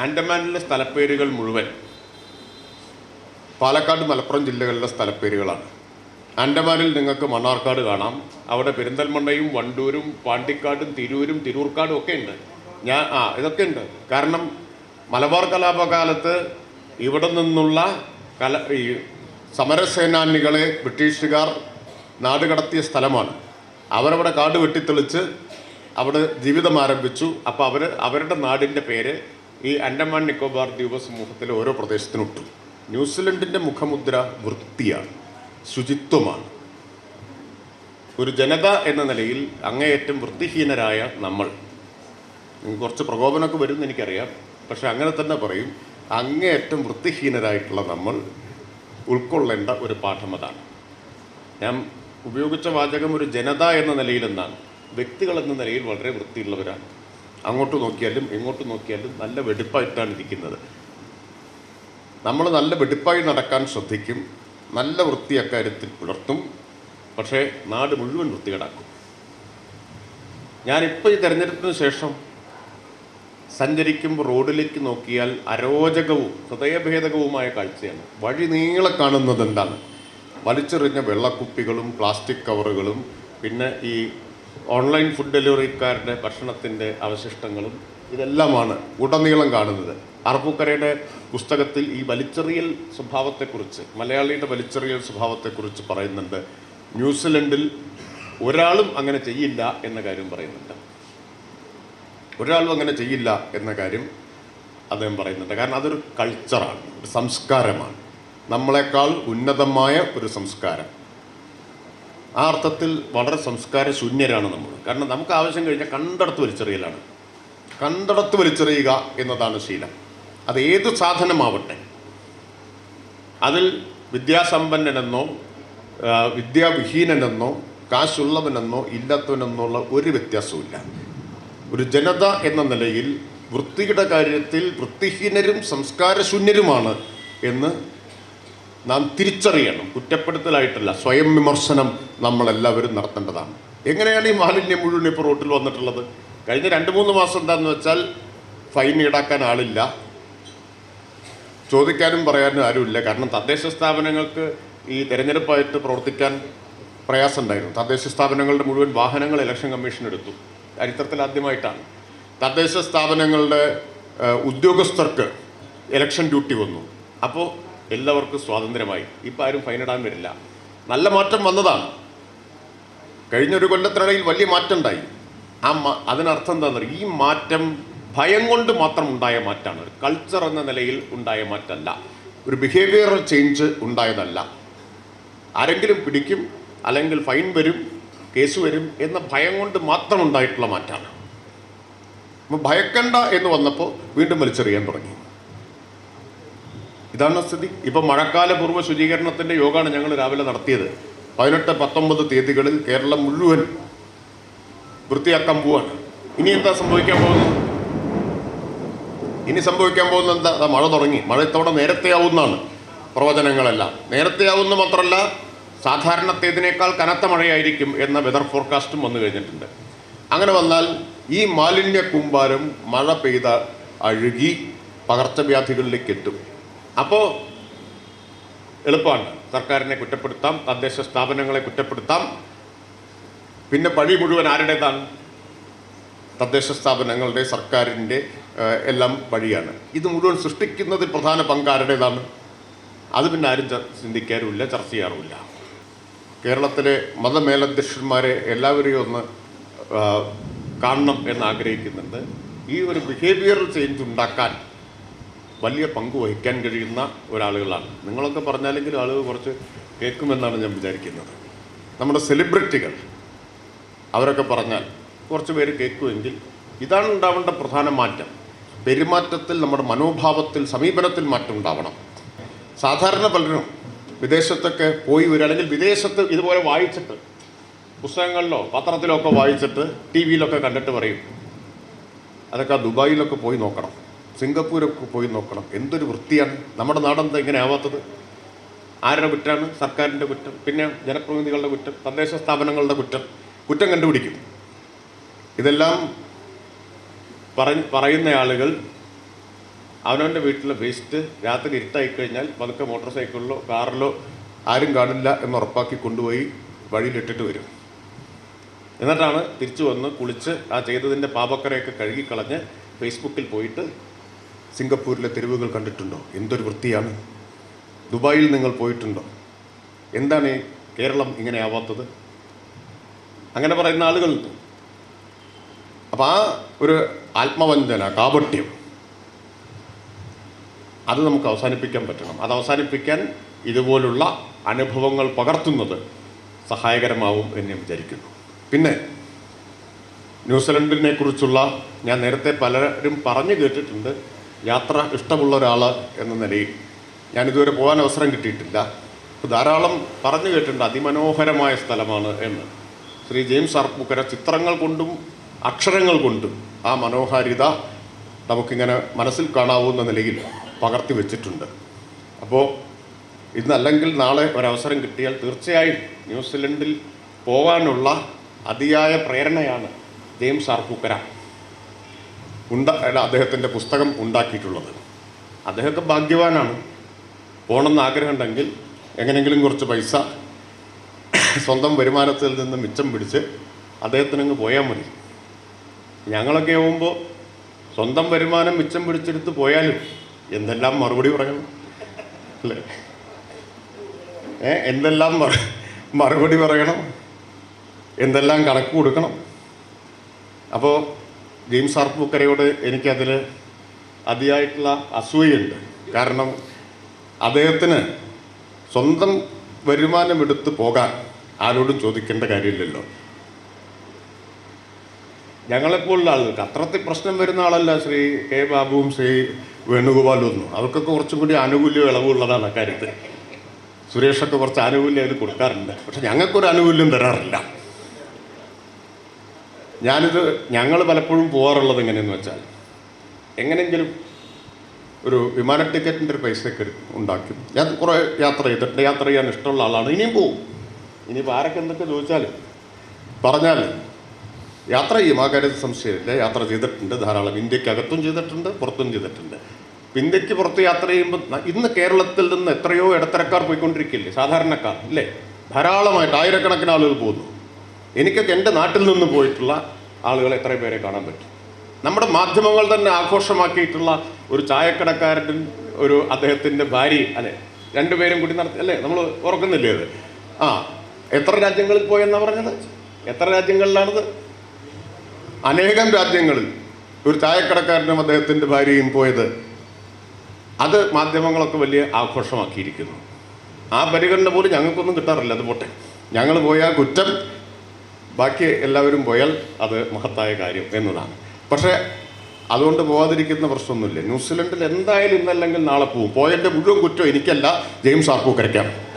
ആൻഡമാനിലെ സ്ഥലപ്പേരുകൾ മുഴുവൻ പാലക്കാട് മലപ്പുറം ജില്ലകളിലെ സ്ഥലപ്പേരുകളാണ്. ആൻഡമാനിൽ നിങ്ങൾക്ക് മണ്ണാർക്കാട് കാണാം. അവിടെ പെരിന്തൽമണ്ണയും വണ്ടൂരും പാണ്ടിക്കാടും തിരൂരും തിരൂർക്കാടും ഒക്കെ ഉണ്ട്. ഞാൻ ആ ഇതൊക്കെ ഉണ്ട്. കാരണം മലബാർ കലാപകാലത്ത് ഇവിടെ നിന്നുള്ള കല ഈ സമരസേനാനികളെ ബ്രിട്ടീഷുകാർ നാടുകടത്തിയ സ്ഥലമാണ്. അവരവിടെ കാട് വെട്ടിത്തെളിച്ച് അവിടെ ജീവിതം ആരംഭിച്ചു. അപ്പോൾ അവർ അവരുടെ നാടിന്റെ പേര് ഈ അൻഡമാൻ നിക്കോബാർ ദ്വീപ സമൂഹത്തിലെ ഓരോ പ്രദേശത്തിനും ഇട്ടു ന്യൂസിലൻഡിന്റെ മുഖമുദ്ര വൃത്തിയാണ് ശുചിത്വമാണ്. ഒരു ജനത എന്ന നിലയിൽ അങ്ങേയറ്റം വൃത്തിഹീനരായ നമ്മൾ. കുറച്ച് പ്രകോപനമൊക്കെ വരുമെന്ന് എനിക്കറിയാം. പക്ഷെ അങ്ങനെ തന്നെ പറയും അങ്ങേയറ്റം വൃത്തിഹീനരായിട്ടുള്ള നമ്മൾ ഉൾക്കൊള്ളേണ്ട ഒരു പാഠം അതാണ്. ഞാൻ ഉപയോഗിച്ച വാചകം ഒരു ജനത എന്ന നിലയിൽ എന്നാണ്. വ്യക്തികൾ എന്ന നിലയിൽ വളരെ വൃത്തിയുള്ളവരാണ്. അങ്ങോട്ട് നോക്കിയാലും ഇങ്ങോട്ട് നോക്കിയാലും നല്ല വെടിപ്പായിട്ടാണ് ഇരിക്കുന്നത്. നമ്മൾ നല്ല വെടിപ്പായി നടക്കാൻ ശ്രദ്ധിക്കും. നല്ല വൃത്തി അക്കാര്യത്തിൽ പുലർത്തും. പക്ഷേ നാട് മുഴുവൻ വൃത്തികേടാക്കും. ഞാനിപ്പോൾ ഈ തെരഞ്ഞെടുപ്പിന് ശേഷം സഞ്ചരിക്കുമ്പോൾ റോഡിലേക്ക് നോക്കിയാൽ അരോചകവും ഹൃദയഭേദകവുമായ കാഴ്ചയാണ്. വഴി നീളെ കാണുന്നത് എന്താണ് വലിച്ചെറിഞ്ഞ വെള്ളക്കുപ്പികളും പ്ലാസ്റ്റിക് കവറുകളും പിന്നെ ഈ ഓൺലൈൻ ഫുഡ് ഡെലിവറിക്കാരുടെ ഭക്ഷണത്തിന്റെ അവശിഷ്ടങ്ങളും ഇതെല്ലാമാണ് ഉടനീളം കാണുന്നത്. അറപ്പൂക്കരയുടെ പുസ്തകത്തിൽ ഈ വലിച്ചെറിയൽ സ്വഭാവത്തെക്കുറിച്ച് മലയാളിയുടെ വലിച്ചെറിയൽ സ്വഭാവത്തെക്കുറിച്ച് പറയുന്നുണ്ട്. ന്യൂസിലൻഡിൽ ഒരാളും അങ്ങനെ ചെയ്യില്ല എന്ന കാര്യം പറയുന്നുണ്ട്. ഒരാളും അങ്ങനെ ചെയ്യില്ല എന്ന കാര്യം അദ്ദേഹം പറയുന്നുണ്ട്. കാരണം അതൊരു കൾച്ചറാണ് ഒരു സംസ്കാരമാണ്. നമ്മളെക്കാൾ ഉന്നതമായ ഒരു സംസ്കാരം. ആ അർത്ഥത്തിൽ വളരെ സംസ്കാര ശൂന്യരാണ് നമ്മൾ. കാരണം നമുക്ക് ആവശ്യം കഴിഞ്ഞാൽ കണ്ടടത്ത് വലിച്ചെറിയലാണ്. കണ്ടടത്ത് വലിച്ചെറിയുക എന്നതാണ് ശീലം. അത് ഏത് സാധനമാവട്ടെ. അതിൽ വിദ്യാസമ്പന്നനെന്നോ വിദ്യാവിഹീനനെന്നോ കാശുള്ളവനെന്നോ ഇല്ലാത്തവനെന്നുള്ള ഒരു വ്യത്യാസവുമില്ല. ഒരു ജനത എന്ന നിലയിൽ വൃത്തിയുടെ കാര്യത്തിൽ വൃത്തിഹീനരും സംസ്കാരശൂന്യരുമാണ് എന്ന് നാം തിരിച്ചറിയണം. കുറ്റപ്പെടുത്തലായിട്ടല്ല സ്വയം വിമർശനം നമ്മളെല്ലാവരും നടത്തേണ്ടതാണ്. എങ്ങനെയാണ് ഈ മാലിന്യം മുഴുവൻ ഇപ്പോൾ റോട്ടിൽ വന്നിട്ടുള്ളത്? കഴിഞ്ഞ രണ്ട് മൂന്ന് മാസം എന്താണെന്ന് വെച്ചാൽ ഫൈൻ ഈടാക്കാൻ ആളില്ല. ചോദിക്കാനും പറയാനും ആരുമില്ല. കാരണം തദ്ദേശ സ്ഥാപനങ്ങൾക്ക് ഈ തെരഞ്ഞെടുപ്പായിട്ട് പ്രവർത്തിക്കാൻ പ്രയാസമുണ്ടായിരുന്നു. തദ്ദേശ സ്ഥാപനങ്ങളുടെ മുഴുവൻ വാഹനങ്ങൾ ഇലക്ഷൻ കമ്മീഷൻ എടുത്തു. ചരിത്രത്തിൽ ആദ്യമായിട്ടാണ്. തദ്ദേശ സ്ഥാപനങ്ങളുടെ ഉദ്യോഗസ്ഥർക്ക് ഇലക്ഷൻ ഡ്യൂട്ടി വന്നു. അപ്പോൾ എല്ലാവർക്കും സ്വാതന്ത്ര്യമായി. ഇപ്പം ആരും ഫൈനിടാൻ വരില്ല. നല്ല മാറ്റം വന്നതാണ്. കഴിഞ്ഞൊരു കൊല്ലത്തിനിടയിൽ വലിയ മാറ്റം ഉണ്ടായി ആ അതിനർത്ഥം എന്താണെന്ന് ഈ മാറ്റം ഭയം കൊണ്ട് മാത്രം ഉണ്ടായ മാറ്റമാണ് ഒരു കൾച്ചർ എന്ന നിലയിൽ ഉണ്ടായ മാറ്റമല്ല. ഒരു ബിഹേവിയറൽ ചേഞ്ച് ഉണ്ടായതല്ല. ആരെങ്കിലും പിടിക്കും അല്ലെങ്കിൽ ഫൈൻ വരും കേസ് വരും എന്ന ഭയം കൊണ്ട് മാത്രം ഉണ്ടായിട്ടുള്ള മാറ്റമാണ് ഭയക്കണ്ട എന്ന് വന്നപ്പോൾ വീണ്ടും വലിച്ചെറിയാൻ തുടങ്ങി. ഇതാണ് സ്ഥിതി. ഇപ്പൊ മഴക്കാല പൂർവ ശുചീകരണത്തിന്റെ യോഗമാണ് ഞങ്ങൾ രാവിലെ നടത്തിയത്. പതിനെട്ട് പത്തൊമ്പത് തീയതികളിൽ കേരളം മുഴുവൻ വൃത്തിയാക്കാൻ പോവാണ്. ഇനി എന്താ സംഭവിക്കാൻ പോകുന്നത്? ഇനി സംഭവിക്കാൻ പോകുന്നത് എന്താ? മഴ തുടങ്ങി. മഴ ഇത്തവണ നേരത്തെ ആവുന്നതാണ് പ്രവചനങ്ങളെല്ലാം. നേരത്തെ ആവുന്ന മാത്രമല്ല സാധാരണത്തേതിനേക്കാൾ കനത്ത മഴയായിരിക്കും എന്ന വെതർ ഫോർകാസ്റ്റും വന്നു കഴിഞ്ഞിട്ടുണ്ട്. അങ്ങനെ വന്നാൽ ഈ മാലിന്യ കൂമ്പാരം മഴ പെയ്ത അഴുകി പകർച്ചവ്യാധികളിലേക്ക് എത്തും. അപ്പോൾ എളുപ്പമാണ്. സർക്കാരിനെ കുറ്റപ്പെടുത്താം തദ്ദേശ സ്ഥാപനങ്ങളെ കുറ്റപ്പെടുത്താം. പിന്നെ പഴി മുഴുവൻ ആരുടേതാണ്? തദ്ദേശ സ്ഥാപനങ്ങളുടെ സർക്കാരിന്റെ എല്ലാം വഴിയാണ്. ഇത് മുഴുവൻ സൃഷ്ടിക്കുന്നതിൽ പ്രധാന പങ്ക് ആരുടേതാണ്? അത് പിന്നെ ആരും ചിന്തിക്കാറുമില്ല ചർച്ച ചെയ്യാറുമില്ല. കേരളത്തിലെ മതമേലധ്യക്ഷന്മാരെ എല്ലാവരെയും ഒന്ന് കാണണം എന്ന് ആഗ്രഹിക്കുന്നുണ്ട്. ഈ ഒരു ബിഹേവിയറൽ ചേഞ്ച് ഉണ്ടാക്കാൻ വലിയ പങ്ക് വഹിക്കാൻ കഴിയുന്ന ഒരാളുകളാണ്. നിങ്ങളൊക്കെ പറഞ്ഞാലെങ്കിലും ആളുകൾ കുറച്ച് കേൾക്കുമെന്നാണ് ഞാൻ വിചാരിക്കുന്നത്. നമ്മുടെ സെലിബ്രിറ്റികൾ അവരൊക്കെ പറഞ്ഞാൽ കുറച്ച് പേര് കേൾക്കുമെങ്കിൽ ഇതാണ് ഉണ്ടാവേണ്ട പ്രധാന മാറ്റം. പെരുമാറ്റത്തിൽ നമ്മുടെ മനോഭാവത്തിൽ സമീപനത്തിൽ മാറ്റം ഉണ്ടാവണം. സാധാരണ പലരും വിദേശത്തൊക്കെ പോയി വരിക അല്ലെങ്കിൽ വിദേശത്ത് ഇതുപോലെ വായിച്ചിട്ട് പുസ്തകങ്ങളിലോ പത്രത്തിലോ ഒക്കെ വായിച്ചിട്ട് ടി വിയിലൊക്കെ കണ്ടിട്ട് പറയും. അതൊക്കെ ദുബായിലൊക്കെ പോയി നോക്കണം. സിംഗപ്പൂരൊക്കെ പോയി നോക്കണം. എന്തൊരു വൃത്തിയാണ്? നമ്മുടെ നാടെന്താ ഇങ്ങനെ ആവാത്തത്? ആരുടെ കുറ്റമാണ് സർക്കാരിന്റെ കുറ്റം. പിന്നെ ജനപ്രതിനിധികളുടെ കുറ്റം തദ്ദേശ സ്ഥാപനങ്ങളുടെ കുറ്റം. കുറ്റം കണ്ടുപിടിക്കും. ഇതെല്ലാം പറ പറയുന്ന ആളുകൾ അവനവന്റെ വീട്ടിലെ വേസ്റ്റ് രാത്രി ഇരുട്ടായി കഴിഞ്ഞാൽ പതുക്കെ മോട്ടോർ സൈക്കിളിലോ കാറിലോ ആരും കാണില്ല എന്ന് ഉറപ്പാക്കി കൊണ്ടുപോയി വഴിയിലിട്ടിട്ട് വരും. എന്നിട്ടാണ് തിരിച്ചു വന്ന് കുളിച്ച് ആ ചെയ്തതിന്റെ പാപക്കരയൊക്കെ കഴുകിക്കളഞ്ഞ് ഫേസ്ബുക്കിൽ പോയിട്ട് സിംഗപ്പൂരിലെ തെരുവുകൾ കണ്ടിട്ടുണ്ടോ? എന്തൊരു വൃത്തിയാണ്? ദുബായിൽ നിങ്ങൾ പോയിട്ടുണ്ടോ? എന്താണ് കേരളം ഇങ്ങനെ ആവാത്തത്? അങ്ങനെ പറയുന്ന ആളുകൾ അപ്പം ആ ഒരു ആത്മവഞ്ചന കാപട്യം അത് നമുക്ക് അവസാനിപ്പിക്കാൻ പറ്റണം. അത് അവസാനിപ്പിക്കാൻ ഇതുപോലുള്ള അനുഭവങ്ങൾ പകർത്തുന്നത് സഹായകരമാവും എന്ന് ഞാൻ വിചാരിക്കുന്നു. പിന്നെ ന്യൂസിലൻഡിനെ കുറിച്ചുള്ള ഞാൻ നേരത്തെ പലരും പറഞ്ഞു കേട്ടിട്ടുണ്ട്. യാത്ര ഇഷ്ടമുള്ള ഒരാൾ എന്ന നിലയിൽ ഞാനിതുവരെ പോകാൻ അവസരം കിട്ടിയിട്ടില്ല. ധാരാളം പറഞ്ഞു കേട്ടിട്ടുണ്ട് അതിമനോഹരമായ സ്ഥലമാണ് എന്ന്. ശ്രീ ജെയിംസ് ആർപ്പൂക്കര ചിത്രങ്ങൾ കൊണ്ടും അക്ഷരങ്ങൾ കൊണ്ടും ആ മനോഹാരിത നമുക്കിങ്ങനെ മനസ്സിൽ കാണാവുന്ന നിലയിൽ പകർത്തി വെച്ചിട്ടുണ്ട്. അപ്പോൾ ഇന്നല്ലെങ്കിൽ നാളെ ഒരവസരം കിട്ടിയാൽ തീർച്ചയായും ന്യൂസിലൻഡിൽ പോകാനുള്ള അതിയായ പ്രേരണയാണ് ജെയിംസ് ആർപ്പൂക്കര ഉണ്ട അല്ല, അദ്ദേഹത്തിന്റെ പുസ്തകം ഉണ്ടാക്കിയിട്ടുള്ളത്. അദ്ദേഹമൊക്കെ ഭാഗ്യവാനാണ്. പോകണമെന്ന് ആഗ്രഹമുണ്ടെങ്കിൽ എങ്ങനെയെങ്കിലും കുറച്ച് പൈസ സ്വന്തം വരുമാനത്തിൽ നിന്ന് മിച്ചം പിടിച്ച് അദ്ദേഹത്തിനങ്ങ് പോയാൽ മതി. ഞങ്ങളൊക്കെ ആവുമ്പോൾ സ്വന്തം വരുമാനം മിച്ചം പിടിച്ചെടുത്ത് പോയാലും എന്തെല്ലാം മറുപടി പറയണം? അല്ലേ? ഏ എന്തെല്ലാം മറുപടി പറയണം? എന്തെല്ലാം കണക്ക് കൊടുക്കണം? അപ്പോൾ ജെയിംസ് ആർപ്പൂക്കരയോട് എനിക്കതിൽ അതിയായിട്ടുള്ള അസൂയുണ്ട് കാരണം അദ്ദേഹത്തിന് സ്വന്തം വരുമാനം എടുത്ത് പോകാൻ ആരോടും ചോദിക്കേണ്ട കാര്യമില്ലല്ലോ. ഞങ്ങളെപ്പോലുള്ള ആളുകൾക്ക് അത്രത്തിൽ പ്രശ്നം വരുന്ന ആളല്ല ശ്രീ കെ ബാബുവും ശ്രീ വേണുഗോപാലും ഒന്നും. അവർക്കൊക്കെ കുറച്ചും കൂടി ആനുകൂല്യം ഇളവുള്ളതാണ് അക്കാര്യത്തിൽ. സുരേഷൊക്കെ കുറച്ച് ആനുകൂല്യം അതിൽ കൊടുക്കാറുണ്ട്. പക്ഷെ ഞങ്ങൾക്കൊരു ആനുകൂല്യം തരാറില്ല. ഞാനിത് ഞങ്ങൾ പലപ്പോഴും പോകാറുള്ളത് എങ്ങനെയെന്ന് വെച്ചാൽ എങ്ങനെയെങ്കിലും ഒരു വിമാന ടിക്കറ്റിന്റെ ഒരു പൈസയൊക്കെ ഉണ്ടാക്കും. ഞാൻ കുറേ യാത്ര ചെയ്തിട്ടുണ്ട്. യാത്ര ചെയ്യാൻ ഇഷ്ടമുള്ള ആളാണ്. ഇനിയും പോവും. ഇനിയിപ്പോൾ ആരൊക്കെ എന്തൊക്കെ ചോദിച്ചാലും പറഞ്ഞാൽ യാത്ര ചെയ്യും. ആ കാര്യത്തിൽ സംശയമില്ല. യാത്ര ചെയ്തിട്ടുണ്ട്. ധാരാളം ഇന്ത്യക്കകത്തും ചെയ്തിട്ടുണ്ട് പുറത്തും ചെയ്തിട്ടുണ്ട്. ഇന്ത്യയ്ക്ക് പുറത്ത് യാത്ര ചെയ്യുമ്പോൾ ഇന്ന് കേരളത്തിൽ നിന്ന് എത്രയോ ഇടത്തരക്കാർ പോയിക്കൊണ്ടിരിക്കില്ലേ സാധാരണക്കാർ ഇല്ലേ ധാരാളമായിട്ട് ആയിരക്കണക്കിന് ആളുകൾ പോകുന്നു. എനിക്കൊക്കെ എന്റെ നാട്ടിൽ നിന്ന് പോയിട്ടുള്ള ആളുകളെ എത്ര പേരെ കാണാൻ പറ്റും. നമ്മുടെ മാധ്യമങ്ങൾ തന്നെ ആഘോഷമാക്കിയിട്ടുള്ള ഒരു ചായക്കടക്കാരൻ ഒരു അദ്ദേഹത്തിന്റെ ഭാര്യ അല്ലെ? രണ്ടുപേരും കൂടി നടത്തി അല്ലേ? നമ്മൾ ഓർക്കുന്നില്ലേ അത്? ആ എത്ര രാജ്യങ്ങളിൽ പോയെന്നാ പറഞ്ഞത്? എത്ര രാജ്യങ്ങളിലാണത്? അനേകം രാജ്യങ്ങളിൽ ഒരു ചായക്കടക്കാരനും അദ്ദേഹത്തിന്റെ ഭാര്യയും പോയത്. അത് മാധ്യമങ്ങളൊക്കെ വലിയ ആഘോഷമാക്കിയിരിക്കുന്നു. ആ പരിഗണന പോലും ഞങ്ങൾക്കൊന്നും കിട്ടാറില്ല. അത് പോട്ടെ. ഞങ്ങൾ പോയ കുറ്റം ബാക്കി എല്ലാവരും പോയാൽ അത് മഹത്തായ കാര്യം എന്നതാണ്. പക്ഷേ അതുകൊണ്ട് പോകാതിരിക്കുന്ന പ്രശ്നമൊന്നുമില്ല. ന്യൂസിലൻഡിൽ എന്തായാലും ഇന്നല്ലെങ്കിൽ നാളെ പോവും. പോയതിന്റെ മുഴുവൻ കുറ്റം എനിക്കല്ല. ജെയിംസ് ആർപ്പൂക്കരയ്ക്കാണ്